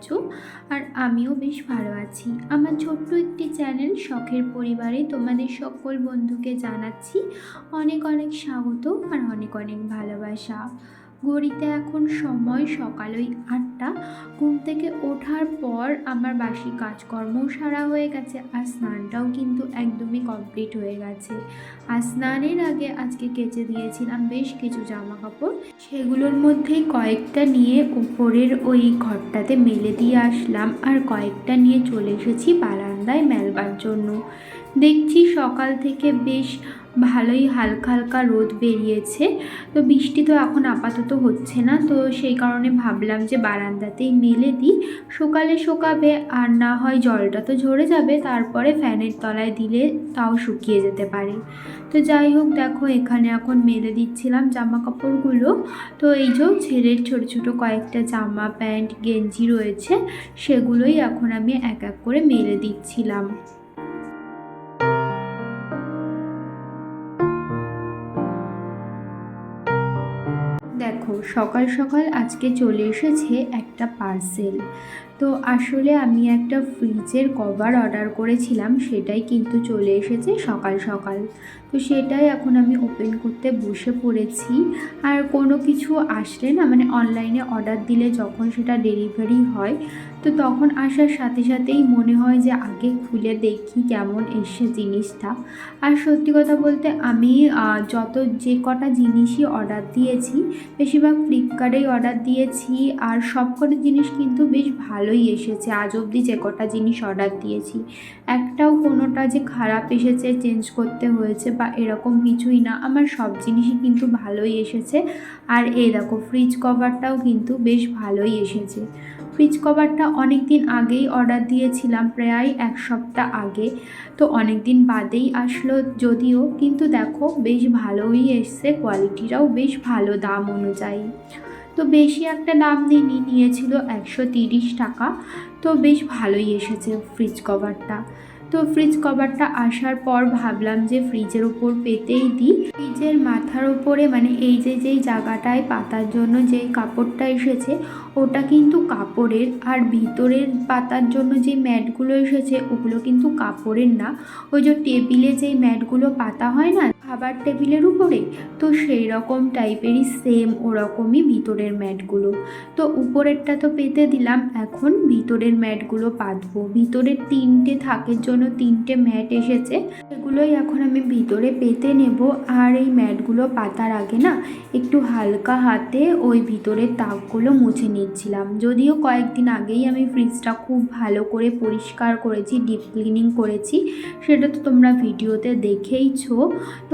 আছো আর আমিও বেশ ভালো আছি। আমার ছোট্ট একটি চ্যানেল শখের পরিবারে তোমাদের সকল বন্ধুকে জানাচ্ছি অনেক অনেক স্বাগত আর অনেক অনেক ভালোবাসা। ঘড়িতে এখন সময় সকালই ওই আটটা ঘুম থেকে ওঠার পর আমার বাসি কাজকর্ম সারা হয়ে গেছে আর স্নানটাও কিন্তু একদমই কমপ্লিট হয়ে গেছে। আর স্নানের আগে আজকে কেচে দিয়েছিলাম বেশ কিছু জামা কাপড় সেগুলোর মধ্যে কয়েকটা নিয়ে উপরের ওই ঘরটাতে মেলে দিয়ে আসলাম আর কয়েকটা নিয়ে চলে এসেছি বারান্দায় মেলবার জন্য। দেখছি সকাল থেকে বেশ ভালোই হালকা হালকা রোদ বেরিয়েছে। তো বৃষ্টি তো এখন আপাতত হচ্ছে না, তো সেই কারণে ভাবলাম যে বারান্দাতেই মেলে দিই। সকালে শোকাবে আর না হয় জলটা তো ঝরে যাবে, তারপরে ফ্যানের তলায় দিলে তাও শুকিয়ে যেতে পারে। তো যাই হোক, দেখো এখানে এখন মেলে দিচ্ছিলাম জামা কাপড়গুলো তো এই যে ছেলের ছোট ছোট কয়েকটা জামা, প্যান্ট, গেঞ্জি রয়েছে, সেগুলোই এখন আমি এক এক করে মেলে দিচ্ছিলাম। দেখো সকাল সকাল আজকে চলে এসেছে একটা পার্সেল তো আসলে আমি একটা ফ্রিজের কভার অর্ডার করেছিলাম, সেটাই কিন্তু চলে এসেছে সকাল সকাল। তো সেটাই এখন আমি ওপেন করতে বসে পড়েছি। আর কোনো কিছু আসলে না মানে অনলাইনে অর্ডার দিলে যখন সেটা ডেলিভারি হয়, তো তখন আসার সাথে সাথেই মনে হয় যে আগে খুলে দেখি কেমন এসছে জিনিসটা। আর সত্যি কথা বলতে আমি যত যে কটা জিনিসই অর্ডার দিয়েছি, বেশিরভাগ ফ্লিপকার্টেই অর্ডার দিয়েছি, আর সব কটা জিনিস কিন্তু বেশ ভালোই এসেছে। আজ অবধি যে কটা জিনিস অর্ডার দিয়েছি, একটাও কোনোটা যে খারাপ এসেছে চেঞ্জ করতে হয়েছে বা এরকম কিছুই না, আমার সব জিনিসই কিন্তু ভালোই এসেছে। আর এই দেখো ফ্রিজ কভারটাও কিন্তু বেশ ভালোই এসেছে। ফ্রিজ কভারটা অনেক দিন আগেই অর্ডার দিয়েছিলাম, প্রায় এক সপ্তাহ আগে। তো অনেক দিন বাদেই আসলো যদিও, কিন্তু দেখো, বেশ ভালোই এসছে কোয়ালিটিটাও বেশ ভালো দাম অনুযায়ী। তো বেশি একটা দাম নিইনি নিয়েছিল একশো তিরিশ টাকা। তো বেশ ভালোই এসেছে ফ্রিজ কভারটা তো ফ্রিজ কভারটা আসার পর ভাবলাম যে ফ্রিজের ওপর পেতেই দিই। ফ্রিজের মাথার ওপরে মানে এই যে, যেই জায়গাটায় পাতার জন্য যেই কাপড়টা এসেছে, ওটা কিন্তু কাপড়ের। আর ভিতরের পাতার জন্য যে ম্যাটগুলো এসেছে, ওগুলো কিন্তু কাপড়ের না। ওই যে টেবিলে যেই ম্যাটগুলো পাতা হয় না খাবার টেবিলের উপরে। তো সেই রকম টাইপেরই সেম ওরকমই ভিতরের ম্যাটগুলো। তো উপরেরটা তো পেতে দিলাম, এখন ভিতরের ম্যাটগুলো পাতবো। ভিতরের তিনটে থাকের জন্য তিনটে ম্যাট এসেছে। সেগুলোই এখন আমি ভিতরে পেতে নেব। আর এই ম্যাটগুলো পাতার আগে না, একটু হালকা হাতে ওই ভিতরের তাকগুলো মুছে নিচ্ছিলাম। যদিও কয়েকদিন আগেই আমি ফ্রিজটা খুব ভালো করে পরিষ্কার করেছি ডিপ ক্লিনিং করেছি। সেটা তো তোমরা ভিডিওতে দেখেইছো।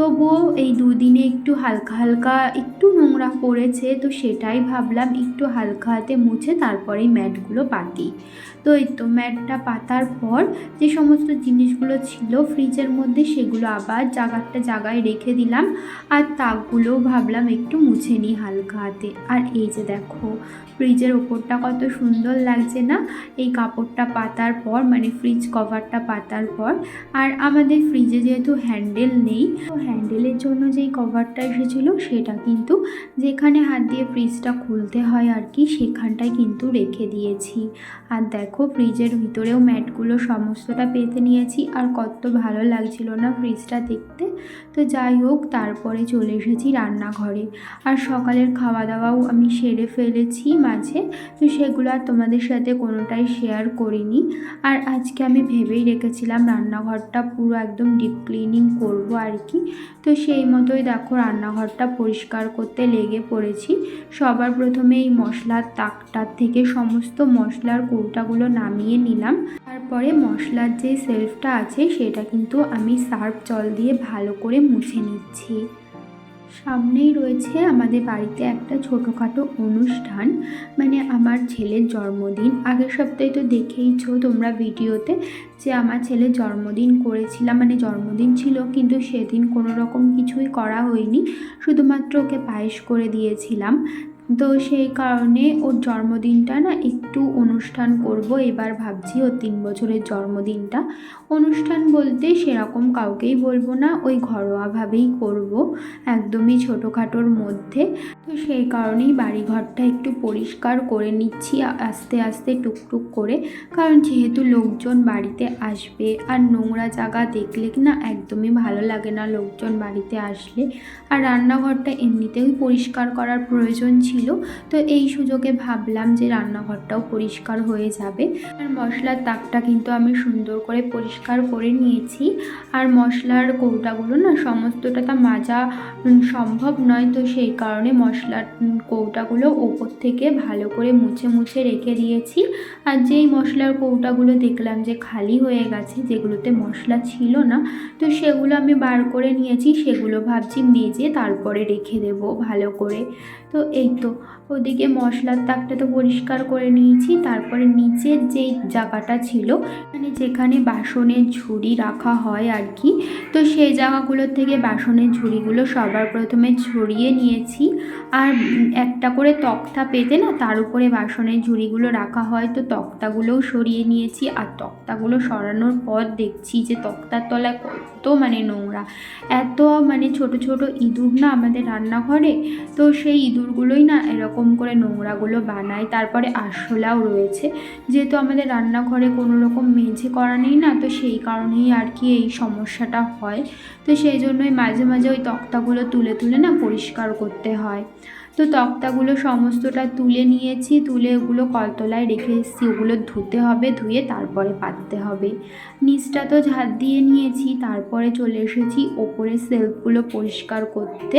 তবুও এই দুদিনে একটু হালকা হালকা একটু নোংরা পড়েছে, তো সেটাই ভাবলাম একটু হালকা হাতে মুছে তারপরেই ম্যাটগুলো পাতি তো এই তো ম্যাটটা পাতার পর যে সমস্ত জিনিসগুলো ছিল ফ্রিজের মধ্যে সেগুলো আবার জায়গাটা জায়গায় রেখে দিলাম আর তাকগুলোও ভাবলাম একটু মুছে নিই হালকা হাতে। আর এই যে দেখো, ফ্রিজের ওপরটা কত সুন্দর লাগছে না? এই কাপড়টা পাতার পর মানে ফ্রিজ কভারটা পাতার পর। আর আমাদের ফ্রিজে যেহেতু হ্যান্ডেল নেই, তো হ্যান্ডেলের জন্য যেই কভারটা এসেছিল সেটা কিন্তু যেখানে হাত দিয়ে ফ্রিজটা খুলতে হয় আর কি, সেখানটায় কিন্তু রেখে দিয়েছি। আর দেখো ফ্রিজের ভিতরেও ম্যাটগুলো সমস্তটা পেতে নিয়েছি, আর কত ভালো লাগছিল না ফ্রিজটা দেখতে। তো যাই হোক, তারপরে চলে এসেছি রান্নাঘরে। আর সকালের খাওয়া দাওয়াও আমি সেরে ফেলেছি মাঝে, তো সেগুলো আর তোমাদের সাথে কোনোটাই শেয়ার করিনি। আর আজকে আমি ভেবেই রেখেছিলাম রান্নাঘরটা পুরো একদম ডিপ ক্লিনিং করব আর কি। তো সেই মতোই দেখো রান্নাঘরটা পরিষ্কার করতে লেগে পড়েছি। সবার প্রথমে এই মশলার তাকটার থেকে সমস্ত মশলার কৌটাগুলো নামিয়ে নিলাম। তারপরে মশলার যে সেলফটা আছে সেটা কিন্তু আমি সার্ফ জল দিয়ে ভালো করে মুছে নিচ্ছি। সামনেই রয়েছে আমাদের বাড়িতে একটা ছোটোখাটো অনুষ্ঠান। মানে আমার ছেলের জন্মদিন। আগের সপ্তাহে তো দেখেইছো তোমরা ভিডিওতে যে আমার ছেলের জন্মদিন করেছিলাম। মানে জন্মদিন ছিল কিন্তু সেদিন কোনো রকম কিছুই করা হয়নি। শুধুমাত্র ওকে পায়েস করে দিয়েছিলাম। তো সেই কারণে ওর জন্মদিনটা না একটু অনুষ্ঠান করব। এবার ভাবছি ওর তিন বছরের জন্মদিনটা। অনুষ্ঠান বলতে সেরকম কাউকেই বলব না, ওই ঘরোয়াভাবেই করব, একদমই ছোটোখাটোর মধ্যে। তো সেই কারণেই বাড়িঘরটা একটু পরিষ্কার করে নিচ্ছি আস্তে আস্তে টুকটুক করে। কারণ যেহেতু লোকজন বাড়িতে আসবে, আর নোংরা জায়গা দেখলে কি না একদমই ভালো লাগে না লোকজন বাড়িতে আসলে। আর রান্নাঘরটা এমনিতেই পরিষ্কার করার প্রয়োজন ছিল। তো এই সুযোগে ভাবলাম যে রান্নাঘরটাও পরিষ্কার হয়ে যাবে। আর মশলার তাকটা কিন্তু আমি সুন্দর করে পরিষ্কার করে নিয়েছি। আর মশলার কৌটাগুলো না সমস্তটা তা মাজা সম্ভব নয়। তো সেই কারণে মশলার কৌটাগুলো ওপর থেকে ভালো করে মুছে মুছে রেখে দিয়েছি। আর যেই মশলার কৌটাগুলো দেখলাম যে খালি হয়ে গেছে, যেগুলোতে মশলা ছিল না, তো সেগুলো আমি বার করে নিয়েছি। সেগুলো ভাবছি মেজে তারপরে রেখে দেবো ভালো করে। তো এই তো, ওদিকে মশলার তাকটা তো পরিষ্কার করে নিয়েছি, তারপরে নিচের যেই জায়গাটা ছিল মানে যেখানে বাসনের ঝুড়ি রাখা হয় আর কি, তো সেই জায়গাগুলোর থেকে বাসনের ঝুড়িগুলো সবার প্রথমে ছড়িয়ে নিয়েছি, আর একটা করে তক্তা পেতে না, তার উপরে বাসনের ঝুড়িগুলো রাখা হয়, তো তক্তাগুলোও সরিয়ে নিয়েছি, আর তক্তাগুলো সরানোর পর দেখছি যে তক্তার তলায় কত মানে নোংরা, এত মানে ছোট ছোট ইঁদুর না আমাদের রান্নাঘরে, তো সেই ইঁদুরগুলোই না এরকম করে নোংরাগুলো বানায় তারপরে আরশোলাও রয়েছে। যেহেতু আমাদের রান্নাঘরে কোনো রকম মেঝে করা নেই না, তো সেই কারণেই আর কি এই সমস্যাটা হয়। তো সেই জন্যই মাঝে মাঝে ওই তক্তাগুলো তুলে তুলে না পরিষ্কার করতে হয়। তো তক্তাগুলো সমস্তটা তুলে নিয়েছি, তুলে ওগুলো কলতলায় রেখে এসেছি। ওগুলো ধুতে হবে, ধুয়ে তারপরে পাততে হবে। নিচটা তো ঝাঁট দিয়ে নিয়েছি, তারপরে চলে এসেছি ওপরে সেলফগুলো পরিষ্কার করতে।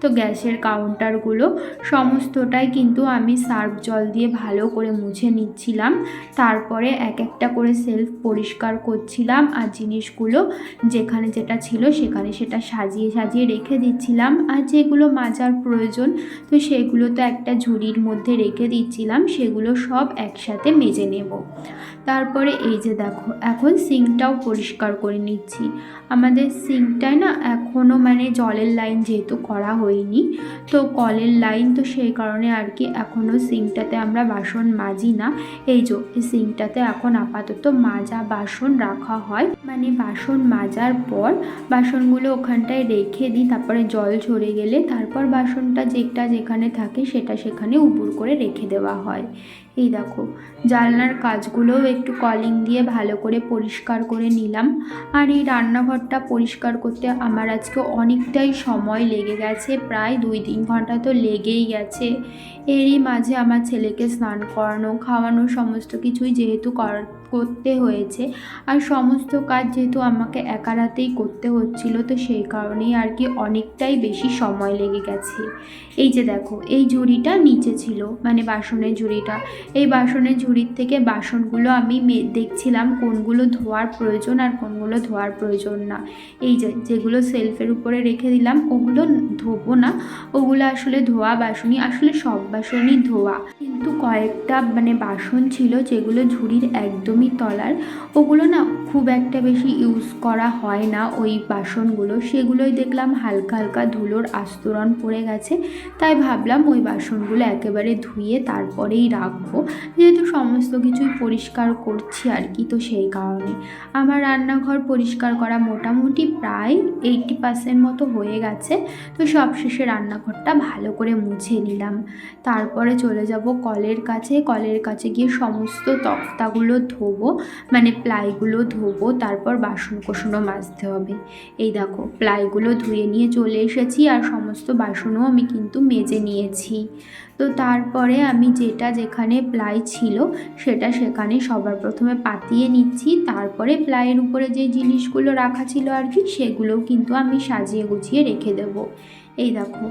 তো গ্যাসের কাউন্টারগুলো সমস্তটাই কিন্তু আমি সার্ফ জল দিয়ে ভালো করে মুছে নিচ্ছিলাম। তারপরে এক একটা করে সেলফ পরিষ্কার করছিলাম আর জিনিসগুলো যেখানে যেটা ছিল সেখানে সেটা সাজিয়ে সাজিয়ে রেখে দিচ্ছিলাম। আর যেগুলো মাজার প্রয়োজন, তো সেগুলো তো একটা ঝুড়ির মধ্যে রেখে দিচ্ছিলাম, সেগুলো সব একসাথে মেজে নেব। তারপরে এই যে দেখো, এখন সিঙ্কটাও পরিষ্কার করে নিচ্ছি। আমাদের সিঙ্কটায় না এখনও মানে জলের লাইন যেহেতু করা হয়নি, তো কলের লাইন তো সেই কারণে আর কি এখনও সিঙ্কটাতে আমরা বাসন মাজি না। এই যে সিঙ্কটাতে এখন আপাতত মাজা বাসন রাখা হয়। মানে বাসন মাজার পর বাসনগুলো ওখানটায় রেখে দিই, তারপরে জল ঝরে গেলে তারপর বাসনটা যেটা যেখানে থাকে সেটা সেখানে উপুর করে রেখে দেওয়া হয়। এই দেখো, জানলার কাজগুলোও একটু কলিং দিয়ে ভালো করে পরিষ্কার করে নিলাম। আর এই রান্নাঘরটা পরিষ্কার করতে আমার আজকে অনেকটাই সময় লেগে গেছে, প্রায় দুই তিন ঘণ্টা তো লেগেই গেছে। এরই মাঝে আমার ছেলেকে স্নান করানো, খাওয়ানো, সমস্ত কিছুই যেহেতু কর- করতে হয়েছে। আর সমস্ত কাজ যেহেতু আমাকে একা রাতেই করতে হচ্ছিল, তো সেই কারণেই আর কি অনেকটাই বেশি সময় লেগে গেছে। এই যে দেখো, এই ঝুড়িটা নিচে ছিল মানে বাসনের ঝুড়িটা। এই বাসনের ঝুড়ির থেকে বাসনগুলো আমি দেখছিলাম কোনগুলো ধোয়ার প্রয়োজন আর কোনগুলো ধোয়ার প্রয়োজন না। এই যে, যেগুলো সেলফের উপরে রেখে দিলাম, ওগুলো ধোবো না। ওগুলো আসলে ধোয়া বাসনই, আসলে সব বাসনই ধোয়া। কিন্তু কয়েকটা মানে বাসন ছিল, যেগুলো ঝুড়ির একদমই তলার, ওগুলো না খুব একটা বেশি ইউজ করা হয় না। ওই বাসনগুলো, সেগুলোই দেখলাম হালকা হালকা ধুলোর আস্তরণ পড়ে গেছে। তাই ভাবলাম ওই বাসনগুলো একেবারে ধুয়ে তারপরেই রাখব। যেহেতু সমস্ত কিছুই পরিষ্কার করছি আর কি, তো সেই কারণে। আমার রান্নাঘর পরিষ্কার করা মোটামুটি প্রায় এইটটি পার্সেন্ট মতো হয়ে গেছে। তো সবশেষে রান্নাঘরটা ভালো করে মুছে নিলাম। তারপরে চলে যাব কলের কাছে। কলের কাছে গিয়ে সমস্ত তক্তাগুলো ধোবো মানে প্লাইগুলো ধোবো, তারপর বাসন কোসনও মাজতে হবে। এই দেখো, প্লাইগুলো ধুয়ে নিয়ে চলে এসেছি আর সমস্ত বাসনও আমি কিন্তু মেজে নিয়েছি। তো তারপরে আমি যেটা যেখানে প্লাই ছিল, সেটা সেখানে সবার প্রথমে পাতিয়ে নিচ্ছি। তারপরে প্লাইয়ের উপরে যে জিনিসগুলো রাখা ছিল আর কি, সেগুলোও কিন্তু আমি সাজিয়ে গুছিয়ে রেখে দেবো। এই দেখো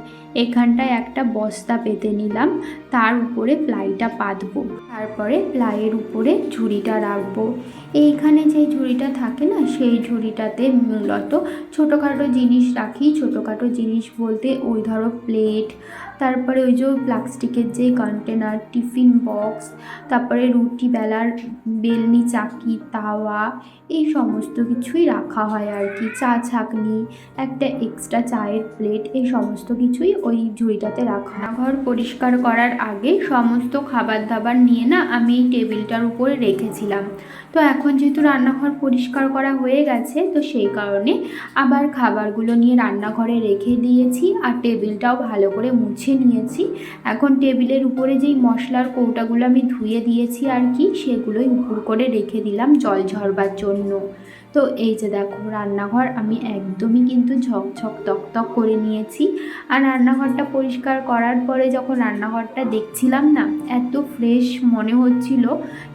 এখানটায় একটা বস্তা পেতে নিলাম, তার উপরে প্লাইটা পাতবো, তারপরে প্লাইয়ের উপরে ঝুড়িটা রাখব। এইখানে যে ঝুড়িটা থাকে না, সেই ঝুড়িটাতে মূলত ছোটোখাটো জিনিস রাখি, ছোটোখাটো জিনিস বলতে ওই ধরো প্লেট, তারপরে ওই যে প্লাস্টিকের যে কন্টেনার টিফিন বক্স তারপরে রুটি বেলার বেলনি, চাকি, তাওয়া, এই সমস্ত কিছুই রাখা হয় আর কি চা ছাঁকনি একটা এক্সট্রা চায়ের প্লেট এই সমস্ত কিছুই ওই ঝুড়িটাতে রাখা। হয়। ঘর পরিষ্কার করার আগে সমস্ত খাবার দাবার নিয়ে না আমি এই টেবিলটার উপরে রেখেছিলাম। তো এখন যেহেতু রান্নাঘর পরিষ্কার করা হয়ে গেছে, তো সেই কারণে আবার খাবারগুলো নিয়ে রান্নাঘরে রেখে দিয়েছি আর টেবিলটাও ভালো করে মুছে নিয়েছি। এখন টেবিলের উপরে যেই মশলার কৌটাগুলো আমি ধুয়ে দিয়েছি আর কি, সেগুলোই উপর করে রেখে দিলাম জল ঝরবার জন্য। তো এই যে দেখো, রান্নাঘর আমি একদমই কিন্তু ঝকঝক তকতক করে নিয়েছি। আর রান্নাঘরটা পরিষ্কার করার পরে যখন রান্নাঘরটা দেখছিলাম না, এত ফ্রেশ মনে হচ্ছিল,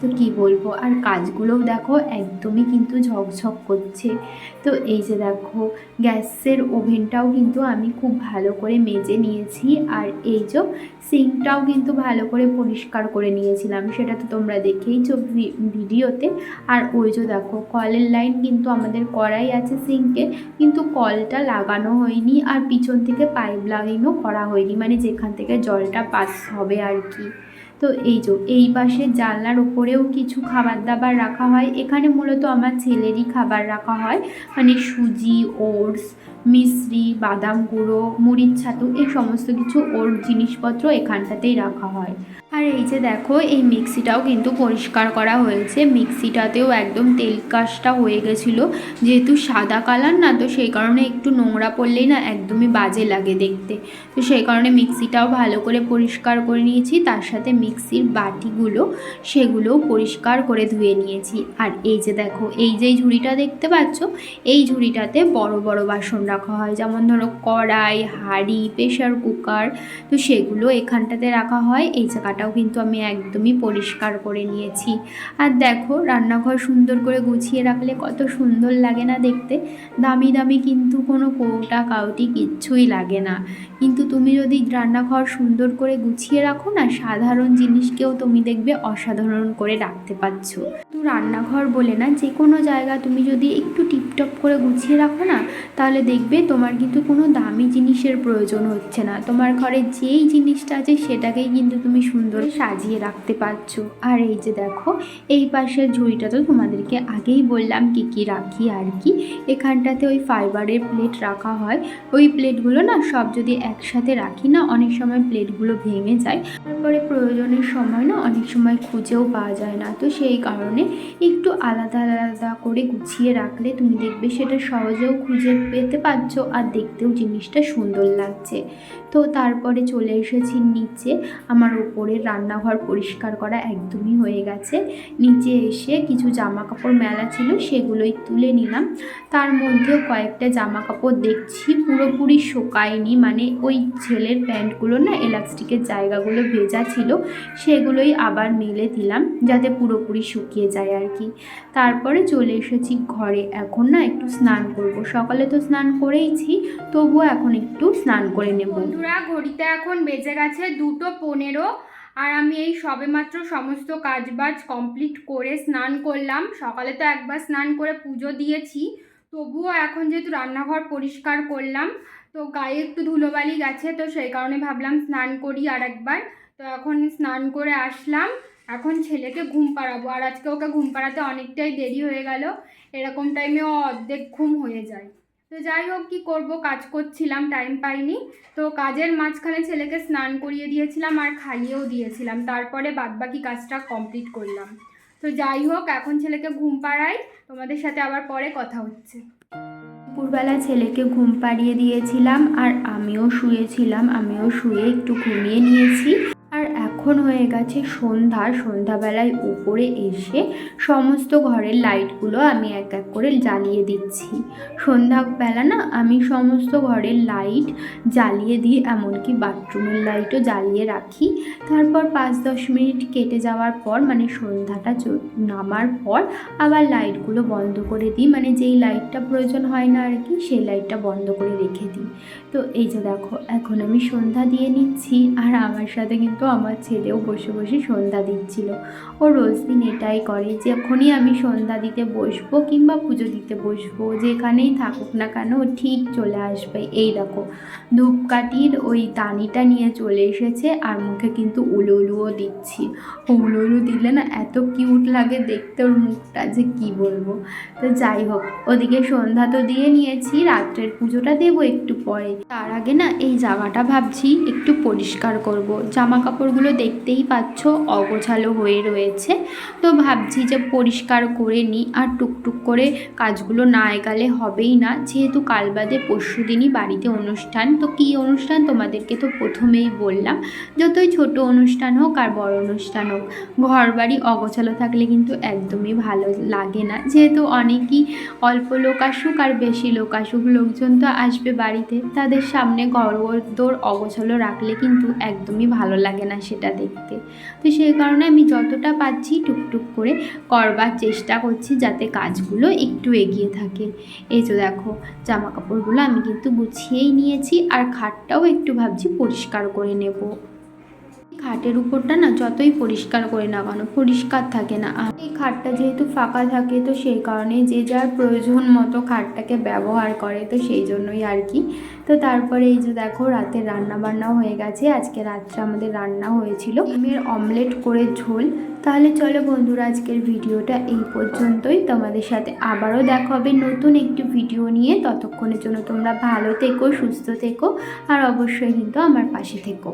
তো কি বলব? আর কাজগুলোও দেখো একদমই কিন্তু ঝকঝক করছে। তো এই যে দেখো, গ্যাসের ওভেনটাও কিন্তু আমি খুব ভালো করে মেজে নিয়েছি। আর এই যে সিঙ্কটাও কিন্তু ভালো করে পরিষ্কার করে নিয়েছিলাম, সেটা তো তোমরা দেখেইছো ভিডিওতে। আর ওই যে দেখো, কলের লাইন কিন্তু আমাদের করাই আছে সিঙ্কে কিন্তু কলটা লাগানো হয়নি আর পিছন থেকে পাইপ লাইনও করা হয়নি। মানে যেখান থেকে জলটা পাস হবে আর কি। তো এই যে, এই পাশে জানলার ওপরেও কিছু খাবার দাবার রাখা হয়। এখানে মূলত আমার ছেলেরই খাবার রাখা হয়। মানে সুজি, ওটস মিশ্রি বাদাম গুঁড়ো, মুড়ির ছাতু, এই সমস্ত কিছু ওর জিনিসপত্র এখানটাতেই রাখা হয়। আর এই যে দেখো, এই মিক্সিটাও কিন্তু পরিষ্কার করা হয়েছে। মিক্সিটাতেও একদম তেল কাজটা হয়ে গেছিল। যেহেতু সাদা কালার না, তো সেই কারণে একটু নোংরা পড়লেই না একদমই বাজে লাগে দেখতে। তো সেই কারণে মিক্সিটাও ভালো করে পরিষ্কার করে নিয়েছি। তার সাথে মিক্সির বাটিগুলো, সেগুলোও পরিষ্কার করে ধুয়ে নিয়েছি। আর এই যে দেখো, এই যে ঝুড়িটা দেখতে পাচ্ছ, এই ঝুড়িটাতে বড় বড় বাসন রাখা হয়। যেমন ধরো কড়াই, হাঁড়ি প্রেশার কুকার, তো সেগুলো এখানটাতে রাখা হয়। এই জায়গাটাও কিন্তু আমি একদমই পরিষ্কার করে নিয়েছি। আর দেখো, রান্নাঘর সুন্দর করে গুছিয়ে রাখলে কত সুন্দর লাগে না দেখতে? দামি দামি কিন্তু কোনো কৌটা, কাউটি কিচ্ছুই লাগে না। কিন্তু তুমি যদি রান্নাঘর সুন্দর করে গুছিয়ে রাখো না, সাধারণ জিনিসকেও তুমি দেখবে অসাধারণ করে রাখতে পারছ। তো রান্নাঘর বলে না যে কোনো জায়গা তুমি যদি একটু টিপটপ করে গুছিয়ে রাখো না, তাহলে দেখবে তোমার কিন্তু কোনো দামি জিনিসের প্রয়োজন হচ্ছে না। তোমার ঘরে যেই জিনিসটা আছে, সেটাকেই কিন্তু তুমি সুন্দর সাজিয়ে রাখতে পারছ। আর এই যে দেখো, এই পাশের ঝুড়িটা তো তোমাদেরকে আগেই বললাম কি কি রাখি আর কি। এখানটাতে ওই ফাইবারের প্লেট রাখা হয়। ওই প্লেটগুলো না সব যদি একসাথে রাখি না, অনেক সময় প্লেটগুলো ভেঙে যায়। তারপরে প্রয়োজনের সময় না অনেক সময় খুঁজেও পাওয়া যায় না। তো সেই কারণে একটু আলাদা আলাদা করে গুছিয়ে রাখলে তুমি দেখবে সেটা সহজেও খুঁজে পেতে পারছ আর দেখতেও জিনিসটা সুন্দর লাগছে। তো তারপরে চলে এসেছি নিচে। আমার ওপরের রান্নাঘর পরিষ্কার করা একদমই হয়ে গেছে। নিচে এসে কিছু জামা কাপড় মেলা ছিল, সেগুলোই তুলে নিলাম। তার মধ্যেও কয়েকটা জামা কাপড় দেখছি, পুরোপুরি শোকায়নি। মানে ওই ছেলের প্যান্টগুলো না, এলাস্টিকের জায়গাগুলো ভেজা ছিল, সেগুলোই আবার মেলে দিলাম, যাতে পুরোপুরি শুকিয়ে যায় আর কি। তারপরে চলে এসেছি ঘরে। এখন না একটু স্নান করব। সকালে তো স্নান করেইছি, তবুও এখন একটু স্নান করে নেব। ঘড়িতে এখন বেজে গেছে দুটো পনেরো। আর আমি এই সবেমাত্র সমস্ত কাজবাজ কমপ্লিট করে স্নান করলাম। সকালে তো একবার স্নান করে পুজো দিয়েছি, তবুও এখন যেহেতু রান্নাঘর পরিষ্কার করলাম, তো গায়ে একটু ধুলোবালি গেছে, তো সেই কারণে ভাবলাম স্নান করি আর একবার তো এখন স্নান করে আসলাম, এখন ছেলেকে ঘুম পাড়াবো। আর আজকে ওকে ঘুম পাড়াতে অনেকটাই দেরি হয়ে গেল, এরকম টাইমে অর্ধেক ঘুম হয়ে যায়। তো যাই হোক, কী করব? কাজ করছিলাম টাইম পাইনি। তো কাজের মাঝখানে ছেলেকে স্নান করিয়ে দিয়েছিলাম আর খাইয়েও দিয়েছিলাম। তারপরে বাদবাকি কাজটা কমপ্লিট করলাম। তো যাই হোক, এখন ছেলেকে ঘুম পাড়াই। তোমাদের সাথে আবার পরে কথা হচ্ছে। দুপুরবেলা ছেলেকে ঘুম পাড়িয়ে দিয়েছিলাম আর আমিও শুয়েছিলাম। আমিও শুয়ে একটু ঘুমিয়ে নিয়েছি। এখন হয়ে গেছে সন্ধ্যা। সন্ধ্যাবেলায় উপরে এসে সমস্ত ঘরের লাইটগুলো আমি এক এক করে জ্বালিয়ে দিচ্ছি। সন্ধ্যাবেলা না আমি সমস্ত ঘরের লাইট জ্বালিয়ে দিই এমনকি বাথরুমের লাইটও জ্বালিয়ে রাখি। তারপর পাঁচ দশ মিনিট কেটে যাওয়ার পর মানে সন্ধ্যাটা নামার পর আবার লাইটগুলো বন্ধ করে দিই। মানে যেই লাইটটা প্রয়োজন হয় না আর কি, সেই লাইটটা বন্ধ করে রেখে দিই। তো এই যে দেখো, এখন আমি সন্ধ্যা দিয়ে নিচ্ছি। আর আমার সাথে কিন্তু আমার ছেলেও বসে বসে সন্ধ্যা দিচ্ছিল। ও রোজ দিন এটাই করে যখনই আমি সন্ধ্যা দিতে বসবো কিংবা পুজো দিতে বসবো। যেখানেই থাকুক না কেন ঠিক চলে আসবে। এই দেখো, ধূপকাঠির ওই দানিটা নিয়ে চলে এসেছে আর মুখে কিন্তু উলু উলুও দিচ্ছি। উলু উলু দিলে না এত কিউট লাগে দেখতে ওর মুখটা যে কি বলব। তো যাই হোক, ওদিকে সন্ধ্যা তো দিয়ে নিয়েছি, রাত্রের পুজোটা দেবো একটু পরে। তার আগে না এই জায়গাটা ভাবছি একটু পরিষ্কার করব। জামা কাপড়গুলো দেখতেই পাচ্ছ অগোছালো হয়ে রয়েছে। তো ভাবছি যে পরিষ্কার করে নিই আর টুকটুক করে কাজগুলো না এগালে হবেই না। যেহেতু কাল বাদে পরশু দিনই বাড়িতে অনুষ্ঠান, তো কী অনুষ্ঠান তোমাদেরকে তো প্রথমেই বললাম। যতই ছোট অনুষ্ঠান হোক আর বড় অনুষ্ঠান হোক ঘর বাড়ি অগোছালো থাকলে কিন্তু একদমই ভালো লাগে না। যেহেতু অনেকই অল্প লোক আসুক আর বেশি লোক আসুক, লোকজন তো আসবে বাড়িতে, তাদের সামনে ঘরদোর অগোছালো রাখলে কিন্তু একদমই ভালো লাগে না সেটা দেখতে। তো সেই কারণে আমি যতটা পাচ্ছি টুকটুক করে করবার চেষ্টা করছি যাতে কাজগুলো একটু এগিয়ে থাকে। এই তো দেখো জামা কাপড়গুলো আমি কিন্তু গুছিয়েই নিয়েছি আর খাটটাও একটু ভাবছি পরিষ্কার করে নেব। খাটের উপরটা না যতই পরিষ্কার করে না কেন পরিষ্কার থাকে না। আর এই খাটটা যেহেতু ফাঁকা থাকে, তো সেই কারণে যে যার প্রয়োজন মতো খাটটাকে ব্যবহার করে, তো সেই জন্যই আর কি। তো তারপরে এই যে দেখো, রাতে রান্না বান্না হয়ে গেছে। আজকে রাত্রে আমাদের রান্না হয়েছিল ডিমের অমলেট করে ঝোল। তাহলে চলো বন্ধুরা, আজকের ভিডিওটা এই পর্যন্তই। তোমাদের সাথে আবারও দেখা হবে নতুন একটি ভিডিও নিয়ে। ততক্ষণের জন্য তোমরা ভালো থেকো, সুস্থ থেকো, আর অবশ্যই কিন্তু আমার পাশে থেকো।